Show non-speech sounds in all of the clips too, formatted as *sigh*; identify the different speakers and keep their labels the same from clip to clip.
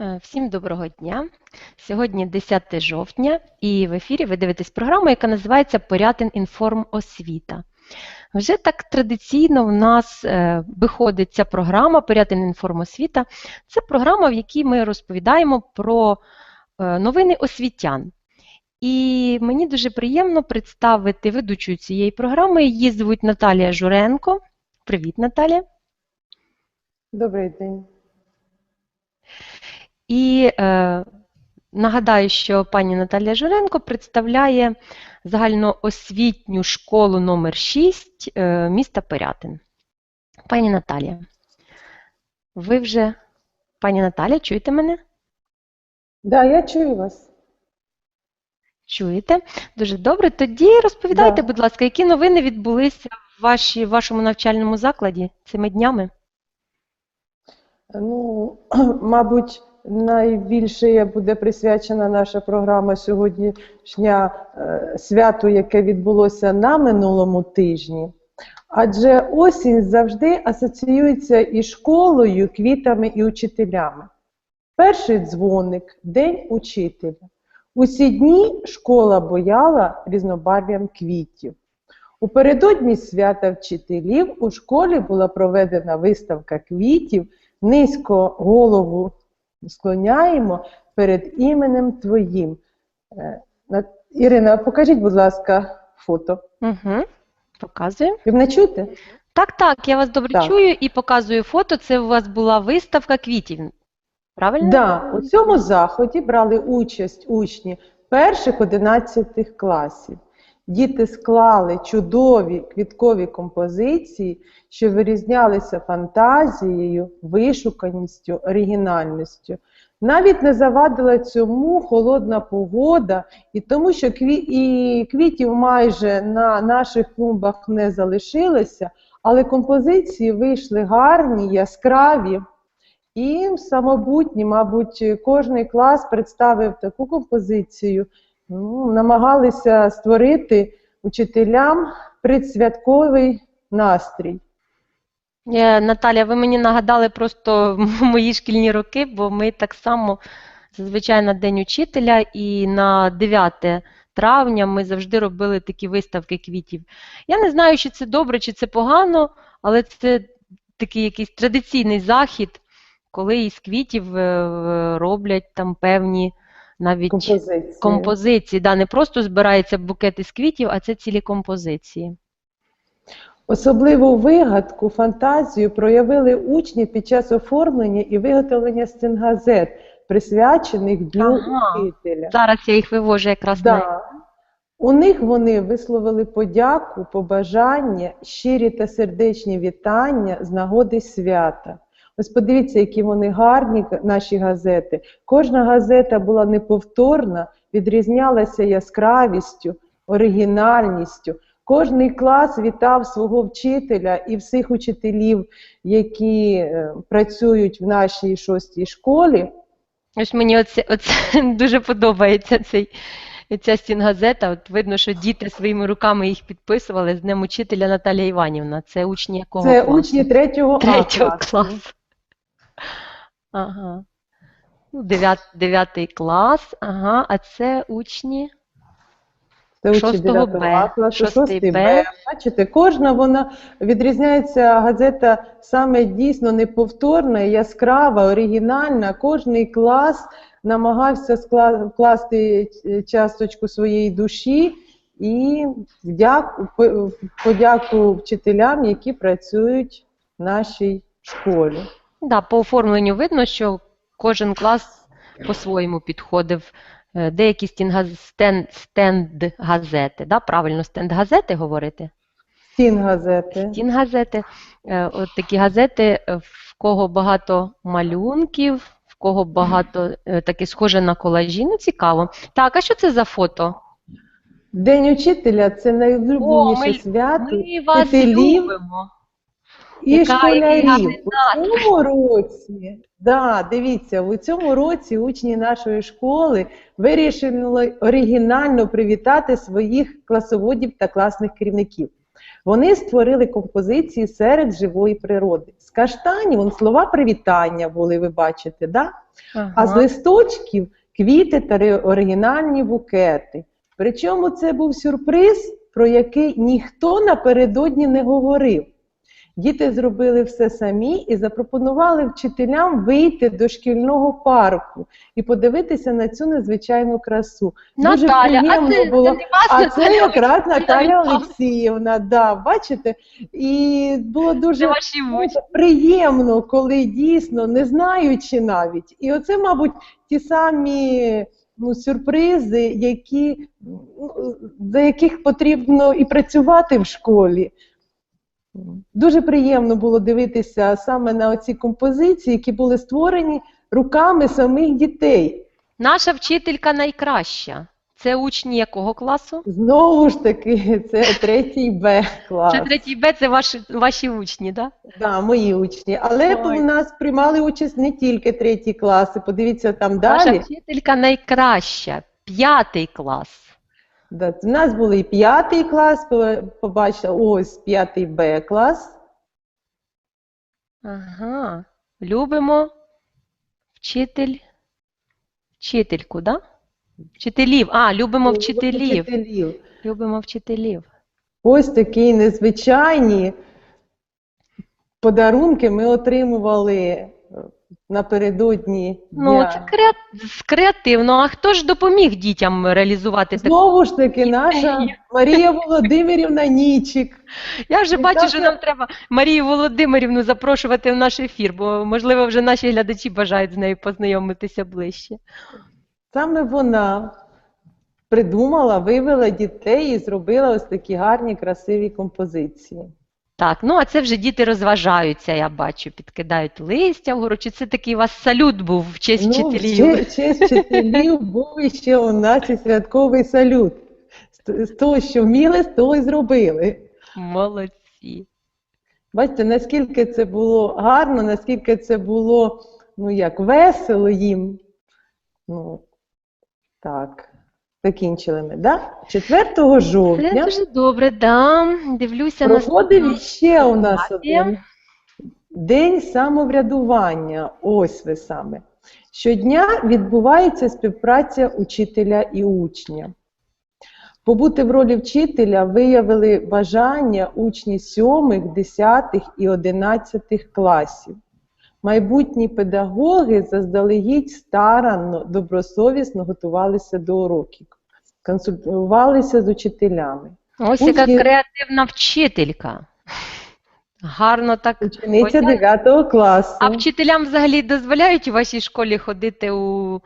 Speaker 1: Е, Всім доброго дня. Сьогодні 10 жовтня, і в ефірі ви дивитесь програму, яка називається Порятин інформ освіта. Вже так традиційно в нас е, виходить ця програма Порятин інформ освіта. Це програма, в якій ми розповідаємо про е, новини освітян. І мені дуже приємно представити ведучу цієї програми. Її звуть Наталія Журенко. Привіт, Наталія.
Speaker 2: Добрий день.
Speaker 1: І е, нагадаю, що пані Наталія Журенко представляє загальноосвітню школу номер 6 е, міста Пирятин. Пані Наталія, ви вже, пані Наталія, чуєте мене?
Speaker 2: Да, я чую вас.
Speaker 1: Чуєте? Дуже добре. Тоді розповідайте,
Speaker 2: Да.
Speaker 1: будь ласка, які новини відбулися в вашій, вашому навчальному закладі цими днями?
Speaker 2: Ну, *clears throat* мабуть, найбільше буде присвячена наша програма сьогоднішня е, святу, яке відбулося на минулому тижні. Адже осінь завжди асоціюється із школою, квітами і учителями. Перший дзвоник День учителя. Усі дні школа бояла різнобарв'ям квітів. Упередодні свята вчителів у школі була проведена виставка квітів. Низько голову склоняємо перед іменем Твоїм. Е, Ірина, покажіть, будь ласка, фото.
Speaker 1: Угу. Показую.
Speaker 2: Ви мене чуєте?
Speaker 1: Так, так, я вас добре
Speaker 2: Так.
Speaker 1: чую і показую фото. Це у вас була виставка квітів. Правильно?
Speaker 2: Да, у цьому заході брали участь учні перших 11 класів. Діти склали чудові квіткові композиції, що вирізнялися фантазією, вишуканістю, оригінальністю. Навіть не завадила цьому холодна погода, і тому, що кві... і квітів майже на наших клумбах не залишилося, але композиції вийшли гарні, яскраві. І самобутні, мабуть, кожний клас представив таку композицію, ну, намагалися створити учителям предсвятковий настрій.
Speaker 1: Е, Наталя, ви мені нагадали просто *laughs* мої шкільні роки, бо ми так само зазвичай на День учителя і на 9 травня ми завжди робили такі виставки квітів. Я не знаю, чи це добре, чи це погано, але це такий якийсь традиційний захід, коли із квітів е, роблять там певні навіть
Speaker 2: Композиції.
Speaker 1: композиції. Да, не просто збирається букет із квітів, а це цілі композиції.
Speaker 2: Особливу вигадку, фантазію проявили учні під час оформлення і виготовлення стенгазет, присвячених Дню
Speaker 1: Ага.
Speaker 2: учителя.
Speaker 1: Зараз я їх вивожу якраз на
Speaker 2: У них вони висловили подяку, побажання, щирі та сердечні вітання з нагоди свята. Ось подивіться, які вони гарні, наші газети. Кожна газета була неповторна, відрізнялася яскравістю, оригінальністю. Кожний клас вітав свого вчителя і всіх учителів, які е, працюють в нашій шостій школі.
Speaker 1: Ось мені оце, оце *laughs* дуже подобається цей, ця стінгазета. От видно, що діти своїми руками їх підписували з Днем учителя Наталія Іванівна. Це учні якого
Speaker 2: Це
Speaker 1: класу?
Speaker 2: учні третього,
Speaker 1: третього
Speaker 2: класу.
Speaker 1: класу. Ага. Ну, дев'ят, дев'ятий клас, ага, а це учні.
Speaker 2: Це учні 9 класу,
Speaker 1: шостий
Speaker 2: шостий
Speaker 1: Б.
Speaker 2: Бачите, кожна вона відрізняється газета саме дійсно неповторна, яскрава, оригінальна. Кожний клас намагався вкласти е, часточку своєї душі і подяку вчителям, які працюють в нашій школі.
Speaker 1: Да, по оформленню видно, що кожен клас по-своєму підходив. Е, Деякі стінгаз... стенд, стенд газети, да? правильно, стенд газети говорити?
Speaker 2: Стін газети.
Speaker 1: Стін газети. Е, От такі газети, е, в кого багато малюнків, в кого багато таке схоже на колажі. Ну, цікаво. Так, а що це за фото?
Speaker 2: День учителя це найулюбленіше свято.
Speaker 1: Ми вас любимо.
Speaker 2: І
Speaker 1: Яка-
Speaker 2: школярів у цьому році, да, дивіться, у цьому році учні нашої школи вирішили оригінально привітати своїх класоводів та класних керівників. Вони створили композиції серед живої природи. З каштанів вон, слова привітання були, ви бачите, да? а з листочків квіти та оригінальні букети. Причому це був сюрприз, про який ніхто напередодні не говорив. Діти зробили все самі і запропонували вчителям вийти до шкільного парку і подивитися на цю незвичайну красу. Дуже
Speaker 1: Наталя, а
Speaker 2: приємно
Speaker 1: це,
Speaker 2: було.
Speaker 1: не вас,
Speaker 2: А це якраз Наталя. Олексіївна, да, бачите? І було дуже приємно, коли дійсно, не знаючи навіть. І оце, мабуть, ті самі ну, сюрпризи, які, ну, за яких потрібно і працювати в школі. Дуже приємно було дивитися саме на оці композиції, які були створені руками самих дітей.
Speaker 1: Наша вчителька найкраща. Це учні якого класу?
Speaker 2: Знову ж таки, це третій Б клас.
Speaker 1: Це третій Б, це ваші, ваші учні, так?
Speaker 2: Да, мої учні. Але
Speaker 1: Ой.
Speaker 2: у нас приймали участь не тільки треті класи. Подивіться там
Speaker 1: Да? Наша
Speaker 2: далі.
Speaker 1: вчителька найкраща, п'ятий клас.
Speaker 2: Да, у нас був і п'ятий клас, побачила, ось п'ятий Б клас.
Speaker 1: Ага. Любимо вчитель. Вчительку, да? Вчителів. А, любимо вчителів.
Speaker 2: Вчителів.
Speaker 1: Любимо вчителів.
Speaker 2: Ось такі незвичайні подарунки ми отримували напередодні
Speaker 1: Ну,
Speaker 2: дня.
Speaker 1: це креа- креативно. А хто ж допоміг дітям реалізувати таке?
Speaker 2: Знову ж таки, наша Марія Володимирівна Нічик.
Speaker 1: Я вже
Speaker 2: І
Speaker 1: бачу,
Speaker 2: так
Speaker 1: що нам треба Марію Володимирівну запрошувати в наш ефір, бо, можливо, вже наші глядачі бажають з нею познайомитися ближче.
Speaker 2: Саме вона придумала, вивела дітей і зробила ось такі гарні, красиві композиції.
Speaker 1: Так, ну а це вже діти розважаються, я бачу, підкидають листя вгору. Чи це такий у вас салют був в честь
Speaker 2: Ну,
Speaker 1: вчителів?
Speaker 2: в честь- вчителів був іще у нас і святковий салют. З того, що вміли, з того й зробили.
Speaker 1: Молодці.
Speaker 2: Бачите, наскільки це було гарно, наскільки це було ну як весело їм. Ну, так, закінчили ми, да? 4
Speaker 1: Це
Speaker 2: жовтня
Speaker 1: дуже добре, да. Дивлюся на
Speaker 2: проходив ще у нас один день самоврядування. Ось ви саме. Щодня відбувається співпраця учителя і учня. Побути в ролі вчителя виявили бажання учні 7, 10 і 11 класів. Майбутні педагоги заздалегідь старанно, добросовісно готувалися до уроків, консультувалися з учителями.
Speaker 1: Ось яка
Speaker 2: Учні-
Speaker 1: креативна вчителька. Гарно так.
Speaker 2: Учениця 9 класу.
Speaker 1: А вчителям взагалі дозволяють у вашій школі ходити у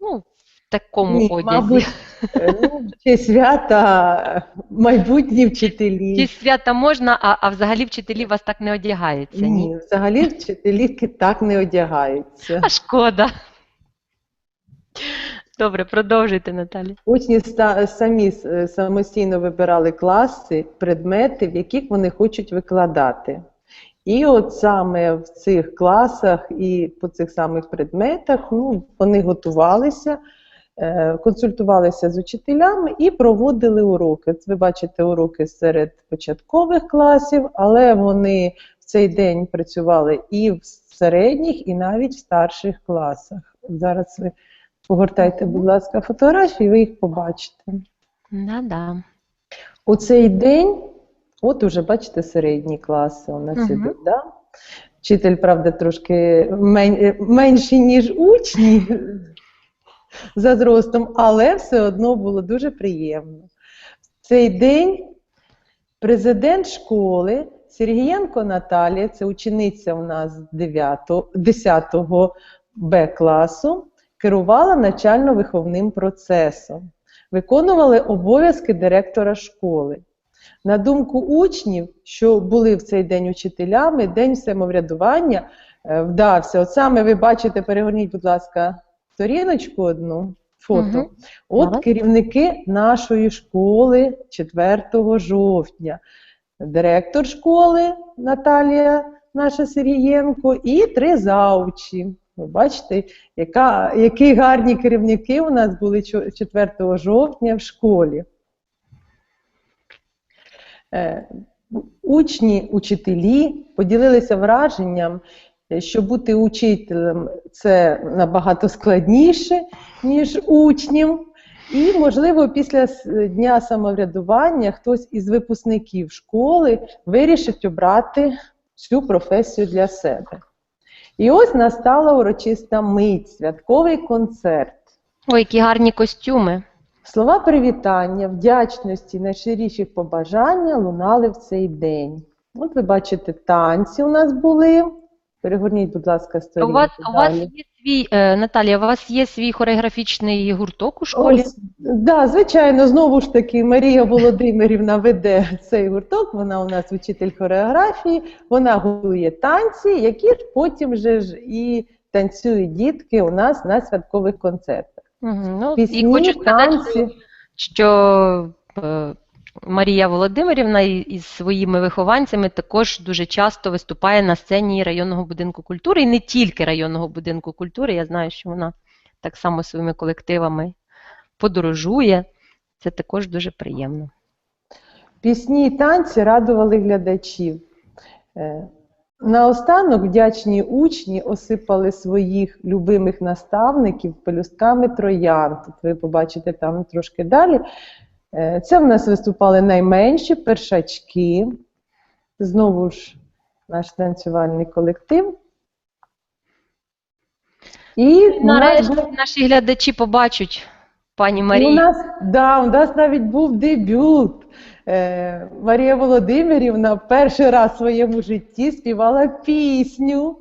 Speaker 1: ну, в такому
Speaker 2: Ні,
Speaker 1: одязі?
Speaker 2: мабуть, *laughs* е, ну, в свята майбутні вчителі.
Speaker 1: свята можна, а, а взагалі вчителі вас так не одягаються, ні?
Speaker 2: Ні, взагалі вчителі так не одягаються.
Speaker 1: А шкода. Добре, продовжуйте, Наталі.
Speaker 2: Учні самі е, самостійно вибирали класи, предмети, в яких вони хочуть викладати. І от саме в цих класах і по цих самих предметах ну, вони готувалися, е, консультувалися з учителями і проводили уроки. Ви бачите уроки серед початкових класів, але вони в цей день працювали і в середніх, і навіть в старших класах. Зараз ви погортайте, будь ласка, фотографії, ви їх побачите.
Speaker 1: Да-да.
Speaker 2: У цей день, от уже бачите, середні класи у нас
Speaker 1: Мгм.
Speaker 2: ідуть, да? Вчитель, правда, трошки мен- менший, ніж учні *laughs* за зростом, але все одно було дуже приємно. В цей день президент школи Сергієнко Наталія, це учениця у нас 9, 10 Б класу, керувала навчально-виховним процесом виконували обов'язки директора школи. На думку учнів, що були в цей день учителями, день самоврядування е, вдався. От саме ви бачите, перегорніть, будь ласка, сторіночку одну фото.
Speaker 1: Мгм.
Speaker 2: От
Speaker 1: Давай.
Speaker 2: керівники нашої школи 4 жовтня. Директор школи Наталія наша Сергієнко і три заучі. Ви бачите, яка, які гарні керівники у нас були 4 жовтня в школі. Е, Учні, учителі поділилися враженням, що бути учителем це набагато складніше, ніж учнем. І, можливо, після дня самоврядування хтось із випускників школи вирішить обрати цю професію для себе. І ось настала урочиста мить, святковий концерт.
Speaker 1: Ой, які гарні костюми.
Speaker 2: Слова привітання, вдячності, найщиріші побажання лунали в цей день. От ви бачите, танці у нас були. Перегорніть, будь ласка,
Speaker 1: У
Speaker 2: сторінку.
Speaker 1: вас, у вас є свій, е, Наталія, у вас є свій хореографічний гурток у школі?
Speaker 2: Ось, да, звичайно, знову ж таки, Марія Володимирівна веде цей гурток. Вона у нас учитель хореографії, вона готує танці, які ж потім вже ж і танцюють дітки у нас на святкових концертах.
Speaker 1: Угу. Ну,
Speaker 2: Пісні,
Speaker 1: і хочу сказати,
Speaker 2: танці.
Speaker 1: що е, Марія Володимирівна із своїми вихованцями також дуже часто виступає на сцені районного будинку культури, і не тільки районного будинку культури. Я знаю, що вона так само своїми колективами подорожує. Це також дуже приємно.
Speaker 2: Пісні і танці радували глядачів. Е, Наостанок вдячні учні осипали своїх любимих наставників пелюстками троян. Тут ви побачите там трошки далі. Е, Це в нас виступали найменші першачки. Знову ж наш танцювальний колектив. І у нас
Speaker 1: Нарешті
Speaker 2: був-
Speaker 1: наші глядачі побачать пані
Speaker 2: і У
Speaker 1: Марію.
Speaker 2: нас, да, у нас навіть був дебют. Е, Марія Володимирівна перший раз в своєму житті співала пісню.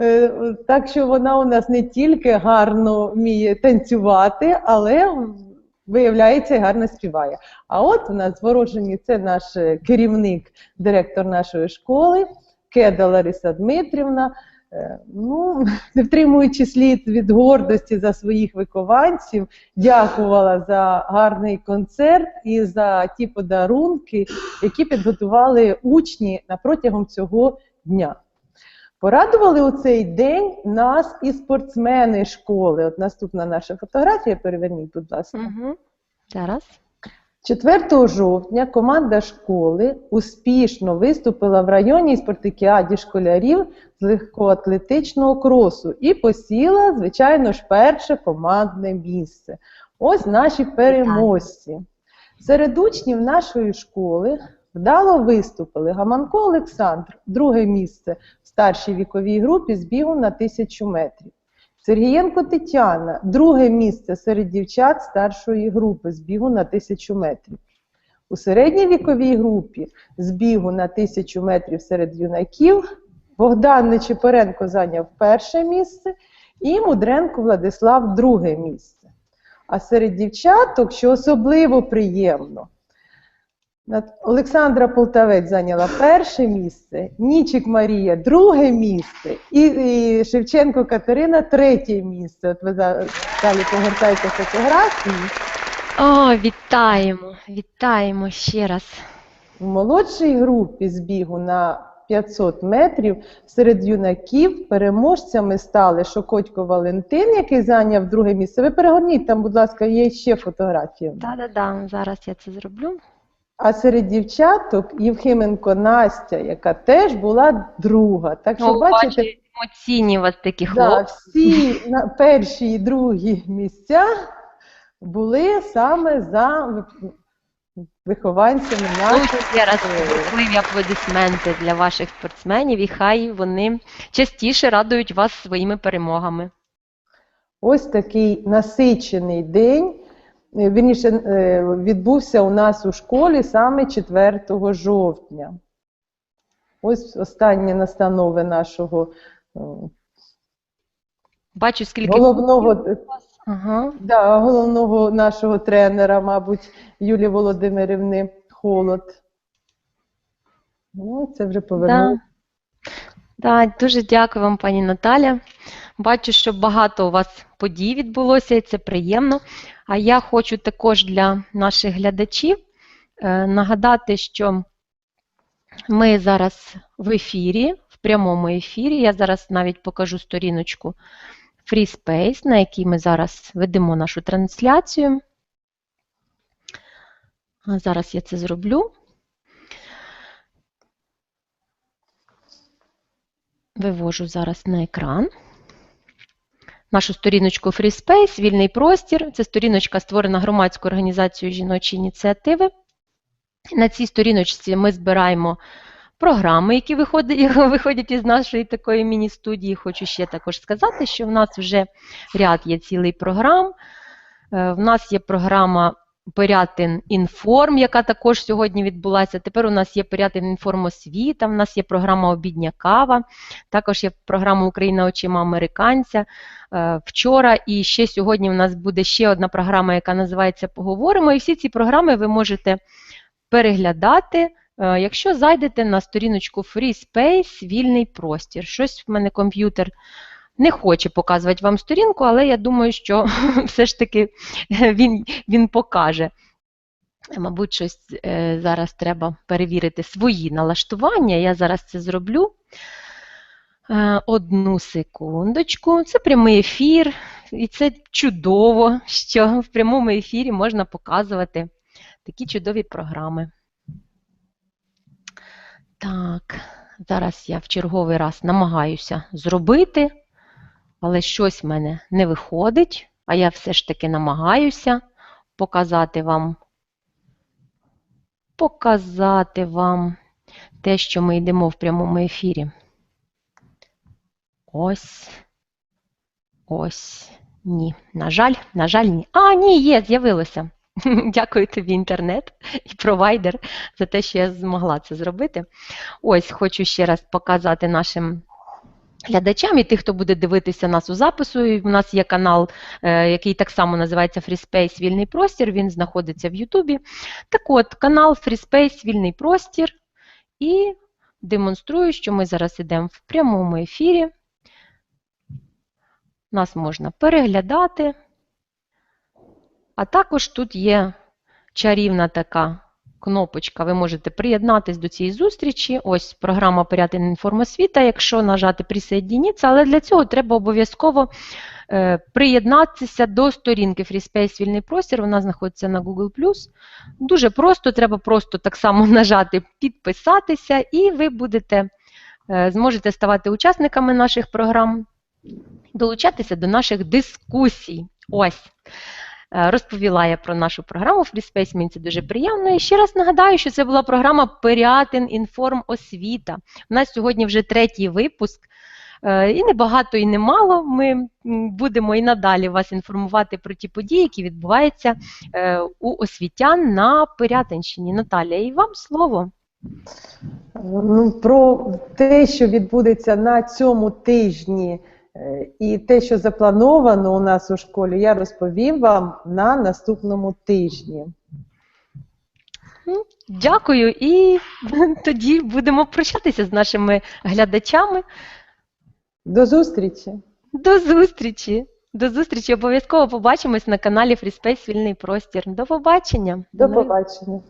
Speaker 2: Е, так що вона у нас не тільки гарно вміє танцювати, але виявляється гарно співає. А от у нас в це наш е, керівник, директор нашої школи, Кеда Лариса Дмитрівна. Е, Ну, *laughs* не втримуючи слід від гордості за своїх вихованців, дякувала за гарний концерт і за ті подарунки, які підготували учні протягом цього дня. Порадували у цей день нас і спортсмени школи. От наступна наша фотографія, переверніть, будь ласка.
Speaker 1: Угу. Зараз.
Speaker 2: 4 жовтня команда школи успішно виступила в районній спартакіаді школярів з легкоатлетичного кросу і посіла, звичайно ж, перше командне місце. Ось наші переможці. Серед учнів нашої школи вдало виступили Гаманко Олександр, друге місце в старшій віковій групі з бігу на тисячу метрів. Сергієнко Тетяна, друге місце серед дівчат старшої групи з бігу на тисячу метрів. У середній віковій групі з бігу на тисячу метрів серед юнаків Богдан Нечипоренко зайняв перше місце і Мудренко Владислав друге місце. А серед дівчаток, що особливо приємно, Олександра Полтавець зайняла перше місце, Нічик Марія друге місце, і, і Шевченко Катерина третє місце. От ви далі погортайте фотографії.
Speaker 1: О, вітаємо, вітаємо ще раз.
Speaker 2: В молодшій групі збігу на 500 метрів серед юнаків переможцями стали Шокотько Валентин, який зайняв друге місце. Ви перегорніть там, будь ласка, є ще фотографії.
Speaker 1: Да-да-да, зараз я це зроблю.
Speaker 2: А серед дівчаток Євхименко Настя, яка теж була друга. Так що
Speaker 1: О,
Speaker 2: бачите,
Speaker 1: емоційні у вас такі
Speaker 2: да,
Speaker 1: хлопці.
Speaker 2: всі на перші і другі місця були саме за вихованцями
Speaker 1: Ну,
Speaker 2: наших.
Speaker 1: ще раз
Speaker 2: школи.
Speaker 1: аплодисменти для ваших спортсменів, і хай вони частіше радують вас своїми перемогами.
Speaker 2: Ось такий насичений день. Е, Вірніше, е, відбувся у нас у школі саме 4 жовтня. Ось останні настанови нашого е,
Speaker 1: Бачу, скільки
Speaker 2: головного,
Speaker 1: Ага.
Speaker 2: да, головного нашого тренера, мабуть, Юлії Володимирівни Холод. Ну, це вже повернув.
Speaker 1: Да, дуже дякую вам, пані Наталя. Бачу, що багато у вас подій відбулося, і це приємно. А я хочу також для наших глядачів е, нагадати, що ми зараз в ефірі, в прямому ефірі. Я зараз навіть покажу сторіночку FreeSpace, на якій ми зараз ведемо нашу трансляцію. Зараз я це зроблю. Вивожу зараз на екран. Нашу сторіночку FreeSpace, вільний простір. Це сторіночка створена громадською організацією жіночі ініціативи. На цій сторіночці ми збираємо програми, які виходять, *laughs* виходять із нашої такої міні-студії. Хочу ще також сказати, що в нас вже ряд є цілий програм. Е, В нас є програма Порятин Інформ, яка також сьогодні відбулася. Тепер у нас є Порятин Інформ освіта, в нас є програма Обідня кава, також є програма Україна очима американця. Е, Вчора і ще сьогодні у нас буде ще одна програма, яка називається Поговоримо. І всі ці програми ви можете переглядати, е, якщо зайдете на сторіночку Free Space, вільний простір. Щось в мене комп'ютер не хоче показувати вам сторінку, але я думаю, що *laughs* все ж таки він, він покаже. Мабуть, щось е, зараз треба перевірити свої налаштування. Я зараз це зроблю. Е, Одну секундочку. Це прямий ефір, і це чудово, що в прямому ефірі можна показувати такі чудові програми. Так, зараз я в черговий раз намагаюся зробити, але щось в мене не виходить, а я все ж таки намагаюся показати вам, показати вам те, що ми йдемо в прямому ефірі. Ось. Ось. Ні. На жаль, на жаль, ні. А, ні, є, з'явилося. *laughs* Дякую тобі, інтернет і провайдер, за те, що я змогла це зробити. Ось хочу ще раз показати нашим глядачам і тих, хто буде дивитися нас у запису. В нас є канал, е, який так само називається FreeSpace Вільний простір. Він знаходиться в Ютубі. Так от, канал FreeSpace Вільний простір. І демонструю, що ми зараз йдемо в прямому ефірі. Нас можна переглядати. А також тут є чарівна така кнопочка. Ви можете приєднатись до цієї зустрічі. Ось програма Порятин інформосвіта, якщо нажати «Присоединиться», але для цього треба обов'язково е, приєднатися до сторінки FreeSpace Вільний простір. Вона знаходиться на Google+. Дуже просто, треба просто так само *laughs* нажати підписатися, і ви будете, е, зможете ставати учасниками наших програм, долучатися до наших дискусій. Ось. Е, Розповіла я про нашу програму FreeSpace, мені це дуже приємно. І ще раз нагадаю, що це була програма Порятин Інформ Освіта. У нас сьогодні вже третій випуск. Е, І не багато, і не мало. Ми будемо і надалі вас інформувати про ті події, які відбуваються е, у освітян на Пирятинщині. Наталія, і вам слово.
Speaker 2: Ну, про те, що відбудеться на цьому тижні, і те, що заплановано у нас у школі, я розповім вам на наступному тижні.
Speaker 1: Ну, Дякую, і *laughs* тоді будемо прощатися з нашими глядачами.
Speaker 2: До зустрічі!
Speaker 1: До зустрічі! До зустрічі! Обов'язково побачимось на каналі FreeSpace Вільний Простір. До побачення!
Speaker 2: До побачення!